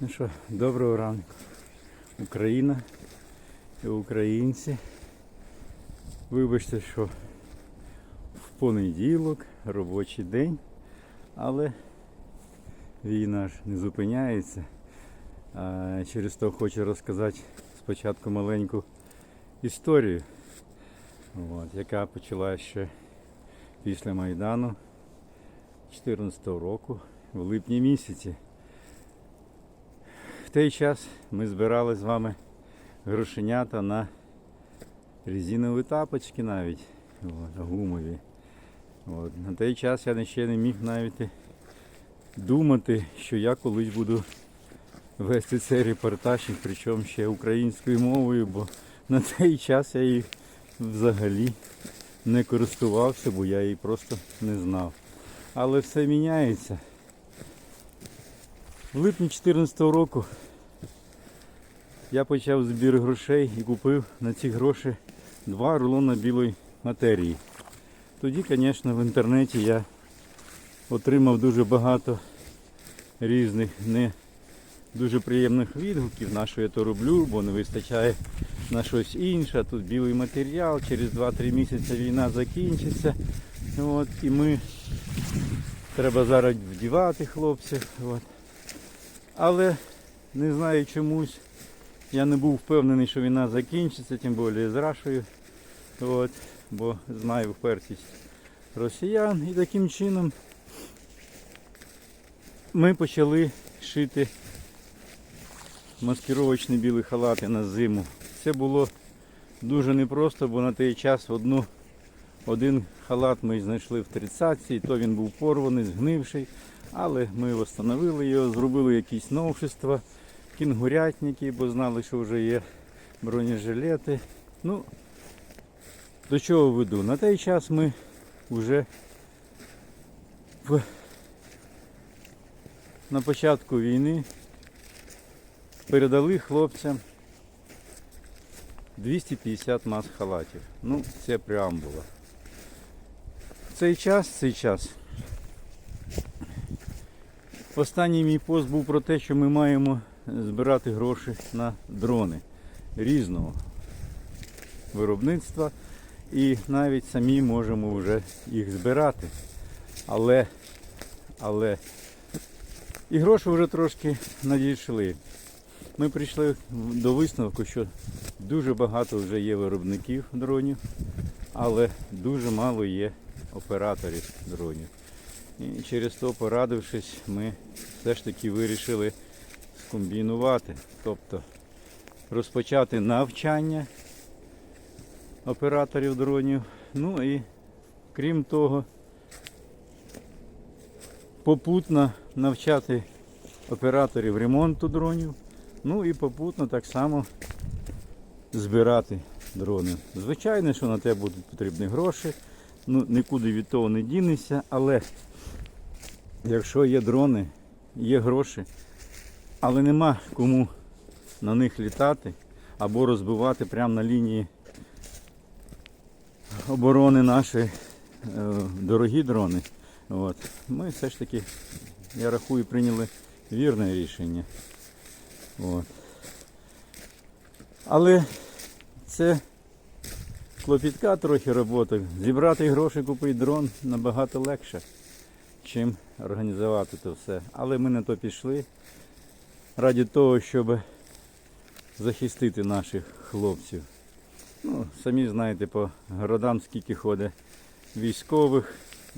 Ну що, доброго ранку. Україна і українці. Вибачте, що в понеділок, робочий день, але війна ж не зупиняється. А через то хочу розказати спочатку маленьку історію, от, яка почалася ще після Майдану 2014 року в липні місяці. Той час ми збирали з вами грошенята на резинові тапочки навіть, от, гумові. От. На той час я ще не міг навіть думати, що я колись буду вести цей репортаж, причому ще українською мовою, бо на той час я її взагалі не користувався, бо я її просто не знав. Але все міняється. В липні 2014 року я почав збір грошей і купив на ці гроші два рулона білої матерії. Тоді, звісно, в інтернеті я отримав дуже багато різних не дуже приємних відгуків, на що я то роблю, бо не вистачає на щось інше. Тут білий матеріал, через 2-3 місяці війна закінчиться. От, і ми треба зараз вдівати хлопців. От. Але не знаю чомусь. Я не був впевнений, що війна закінчиться, тим більше з Рашою. От, бо знаю впертість росіян. І таким чином ми почали шити маскировочні білі халати на зиму. Це було дуже непросто, бо на той час одну, один халат ми знайшли в 30-ці, то він був порваний, згнивший. Але ми встановили його, зробили якісь новшества, кінгурятники, бо знали, що вже є бронежилети. Ну, до чого веду? На той час ми вже в... на початку війни передали хлопцям 250 мас халатів. Ну, це преамбула. Цей час, цей час. Останній мій пост був про те, що ми маємо збирати гроші на дрони різного виробництва і навіть самі можемо вже їх збирати. Але, але і гроші вже трошки надійшли. Ми прийшли до висновку, що дуже багато вже є виробників дронів, але дуже мало є операторів дронів. І через то, порадившись, ми все ж таки вирішили скомбінувати, тобто розпочати навчання операторів дронів. Ну і крім того, попутно навчати операторів ремонту дронів, ну і попутно так само збирати дрони. Звичайно, що на те будуть потрібні гроші, ну нікуди від того не дінешся, але якщо є дрони, є гроші, але нема кому на них літати або розбивати прямо на лінії оборони наші е, дорогі дрони. От. Ми все ж таки, я рахую, прийняли вірне рішення. От. Але це клопітка трохи роботи. Зібрати гроші, купити дрон набагато легше, чим організувати це все. Але ми на то пішли раді того, щоб захистити наших хлопців. Ну, самі знаєте, по городам скільки ходить військових,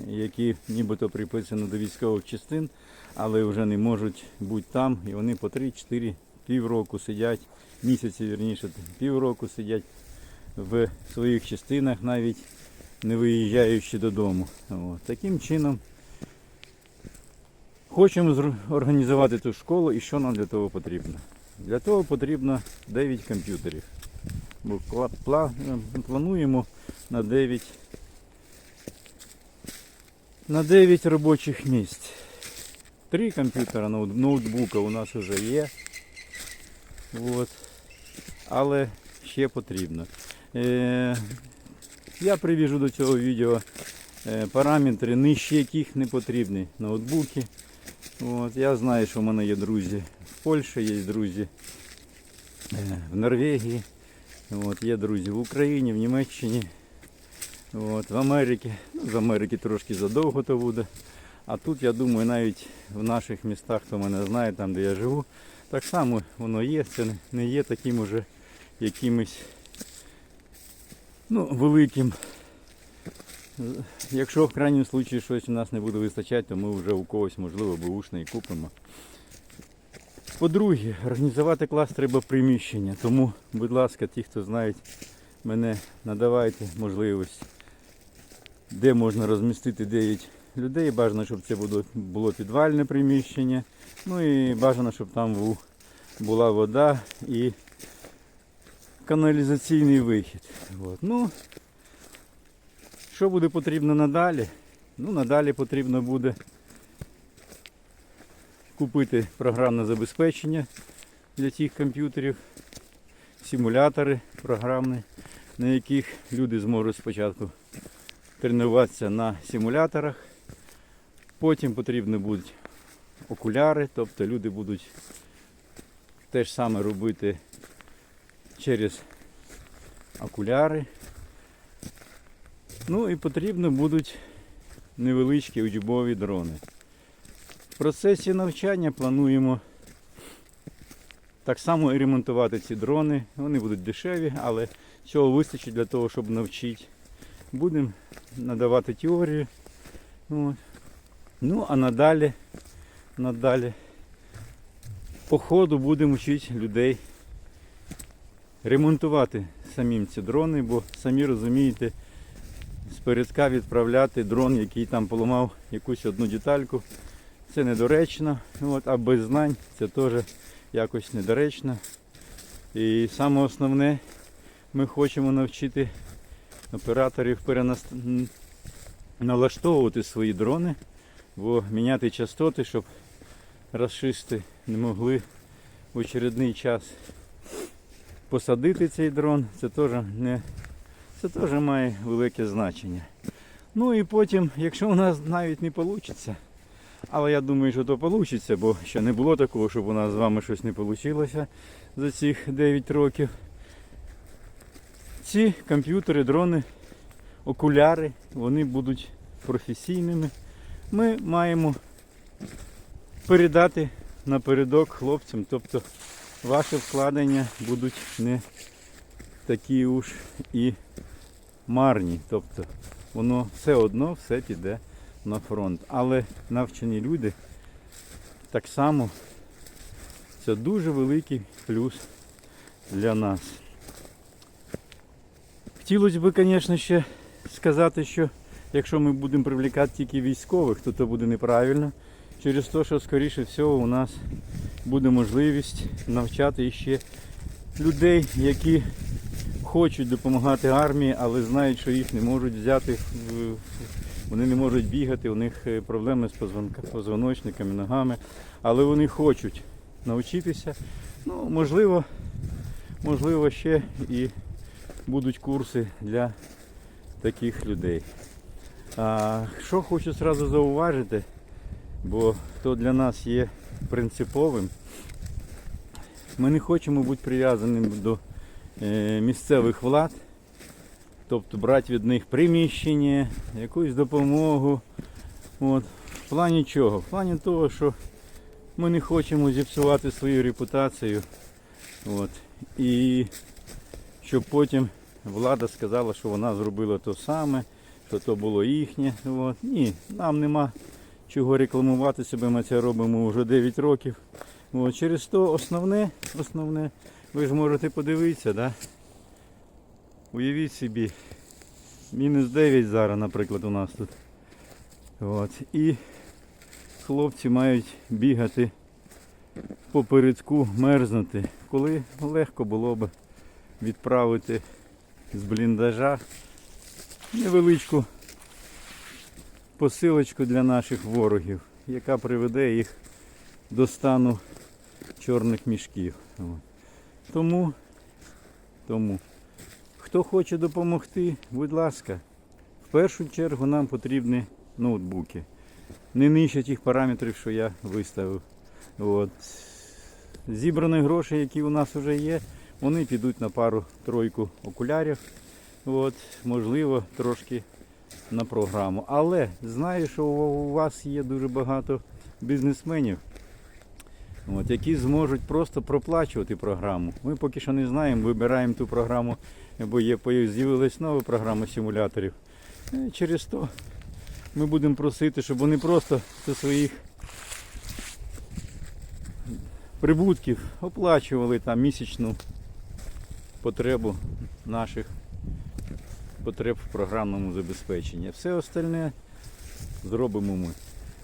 які нібито приписані до військових частин, але вже не можуть бути там. І вони по 3-4 півроку сидять, місяці вірніше, півроку сидять в своїх частинах, навіть не виїжджаючи додому. От. Таким чином хочемо організувати ту школу і що нам для того потрібно. Для того потрібно 9 комп'ютерів. Бо плануємо на 9 на 9 робочих місць. Три комп'ютера, ноутбука у нас вже є. От. Але ще потрібно. Е, я привіжу до цього відео е, параметри, нижче яких не потрібні ноутбуки. От. Я знаю, що в мене є друзі в Польщі, є друзі е, в Норвегії, от, є друзі в Україні, в Німеччині, от, в Америці. Ну, з Америки трошки задовго то буде. А тут, я думаю, навіть в наших містах, хто мене знає, там де я живу, так само воно є. Це не- є таким уже якимось ну, великим. Якщо в крайньому случаї щось у нас не буде вистачати, то ми вже у когось, можливо, бушний купимо. По-друге, організувати клас треба приміщення. Тому, будь ласка, ті, хто знають мене, надавайте можливість, де можна розмістити 9 людей. Бажано, щоб це було, підвальне приміщення. Ну і бажано, щоб там була вода і каналізаційний вихід. От. Ну, що буде потрібно надалі? Ну, надалі потрібно буде купити програмне забезпечення для цих комп'ютерів, симулятори програмні, на яких люди зможуть спочатку тренуватися на симуляторах. Потім потрібні будуть окуляри, тобто люди будуть те ж саме робити через окуляри. Ну і потрібно будуть невеличкі учбові дрони. В процесі навчання плануємо так само і ремонтувати ці дрони. Вони будуть дешеві, але цього вистачить для того, щоб навчити. Будемо надавати теорію. От. Ну, а надалі, надалі по ходу будемо вчити людей ремонтувати самим ці дрони, бо самі розумієте, з передка відправляти дрон, який там поламав якусь одну детальку. Це недоречно, от, а без знань це теж якось недоречно. І саме основне, ми хочемо навчити операторів перенас... м, налаштовувати свої дрони, бо міняти частоти, щоб расисти не могли в очередний час посадити цей дрон, це теж не це теж має велике значення. Ну і потім, якщо у нас навіть не вийде, але я думаю, що то вийде, бо ще не було такого, щоб у нас з вами щось не вийшло за цих 9 років. Ці комп'ютери, дрони, окуляри, вони будуть професійними. Ми маємо передати напередок хлопцям, тобто ваші вкладення будуть не такі уж і марні. Тобто воно все одно все піде на фронт. Але навчені люди так само це дуже великий плюс для нас. Хотілося б, звісно, ще сказати, що якщо ми будемо привлекати тільки військових, то це буде неправильно. Через те, що скоріше всього у нас буде можливість навчати ще людей, які хочуть допомагати армії, але знають, що їх не можуть взяти, вони не можуть бігати, у них е, проблеми з позвоночниками, ногами, але вони хочуть навчитися. Ну, можливо, можливо, ще і будуть курси для таких людей. А, що хочу одразу зауважити, бо то для нас є принциповим. Ми не хочемо бути прив'язаними до місцевих влад, тобто брати від них приміщення, якусь допомогу. От. В плані чого? В плані того, що ми не хочемо зіпсувати свою репутацію. От. І щоб потім влада сказала, що вона зробила те саме, що то було їхнє. От. Ні, нам нема чого рекламувати себе, ми це робимо вже 9 років. От. Через то основне, основне, ви ж можете подивитися, да? уявіть собі, мінус 9 зараз, наприклад, у нас тут. От. І хлопці мають бігати по передку, мерзнути, коли легко було б відправити з бліндажа невеличку посилочку для наших ворогів, яка приведе їх до стану чорних мішків. От. Тому, тому, хто хоче допомогти, будь ласка, в першу чергу нам потрібні ноутбуки. Не нижче тих параметрів, що я виставив. От. зібрані гроші, які у нас вже є, вони підуть на пару-тройку окулярів. От, можливо, трошки на програму. Але знаю, що у вас є дуже багато бізнесменів, от, які зможуть просто проплачувати програму. Ми поки що не знаємо, вибираємо ту програму, бо є з'явилась нова програма симуляторів. Е, Через то ми будемо просити, щоб вони просто зі своїх прибутків оплачували там місячну потребу наших потреб в програмному забезпеченні. Все остальне зробимо ми.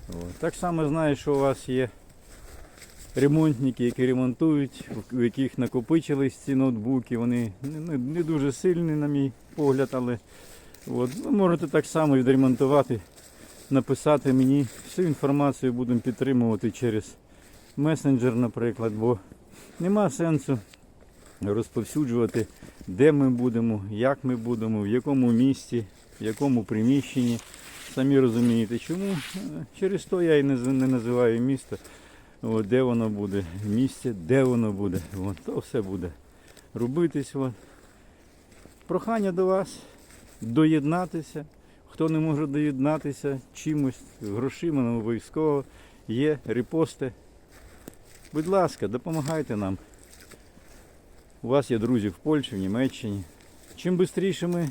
От. Так само знаю, що у вас є ремонтники, які ремонтують, у яких накопичились ці ноутбуки. Вони не, дуже сильні, на мій погляд, але от, ви можете так само відремонтувати, написати мені. Всю інформацію будемо підтримувати через месенджер, наприклад, бо нема сенсу розповсюджувати, де ми будемо, як ми будемо, в якому місті, в якому приміщенні. Самі розумієте, чому? Е, Через то я і не називаю місто, от, де воно буде, місце, де воно буде. От, то все буде робитись. От. Прохання до вас доєднатися. Хто не може доєднатися чимось, грошима нам обов'язково є репости. Будь ласка, допомагайте нам. У вас є друзі в Польщі, в Німеччині. Чим швидше ми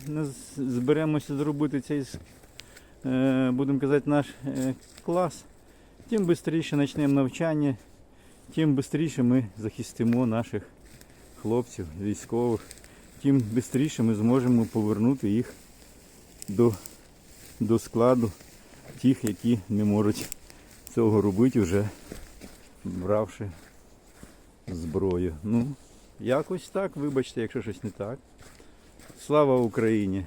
зберемося зробити цей, е, будемо казати, наш е, клас, тим швидше почнемо навчання, тим швидше ми захистимо наших хлопців, військових, тим швидше ми зможемо повернути їх до, до складу тих, які не можуть цього робити, вже бравши зброю. Ну, якось так, вибачте, якщо щось не так. Слава Україні!